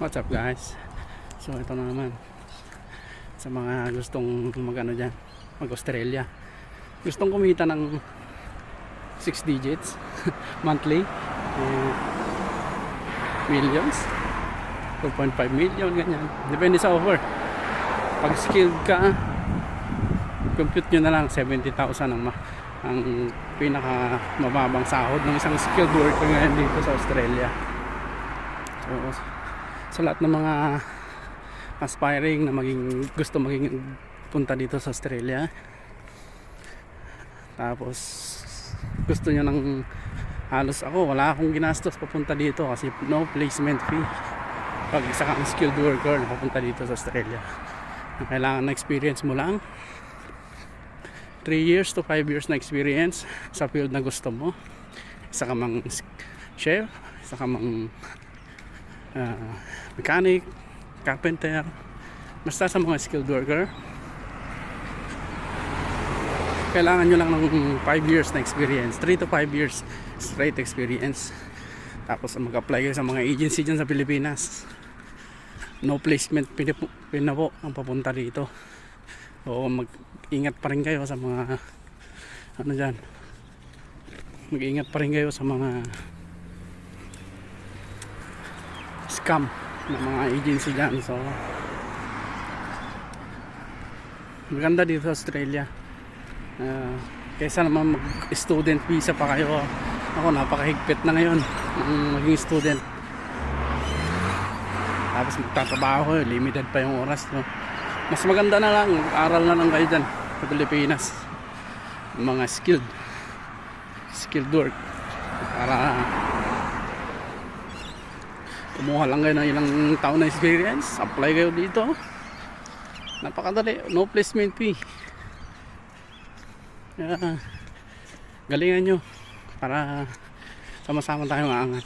What's up guys? So ito na naman sa mga gustong mag ano dyan, mag Australia. Gustong kumita ng 6 digits monthly. eh, millions. 2.5 million ganyan. Depende sa offer. Pag skilled ka, compute nyo na lang 70,000 ang ang pinaka mababang sahod ng isang skilled worker ngayon dito sa Australia. So, sa lahat ng mga aspiring na maging gusto maging punta dito sa Australia. Tapos gusto nyo ng halos ako wala akong ginastos papunta dito kasi no placement fee. Pag isa kang skilled worker na papunta dito sa Australia. Ang kailangan na experience mo lang. 3 years to 5 years na experience sa field na gusto mo. Isa ka mang chef isa ka mang ah, mechanic, carpenter, basta sa mga skilled worker. Kailangan nyo lang ng 5 years na experience, 3 to 5 years straight experience. Tapos mag-apply kayo sa mga agency dyan sa Pilipinas. No placement pinapo, pinapo ang papunta dito. O mag-ingat pa rin kayo sa mga ano dyan. Mag-ingat pa rin kayo sa mga scam ng mga agency dyan. So maganda dito sa Australia. Ah, kaysa naman mag student visa pa kayo. Ako napakahigpit na ngayon ang maging student. Tapos magtatrabaho limited pa yung oras no? mas maganda na lang aral na lang kayo dyan sa Pilipinas. Mga skilled skilled work. Para kumuha lang kayo ng ilang taon na experience. Apply kayo dito. Napakadali. No placement fee. Kaya galingan nyo para sama-sama tayo maangat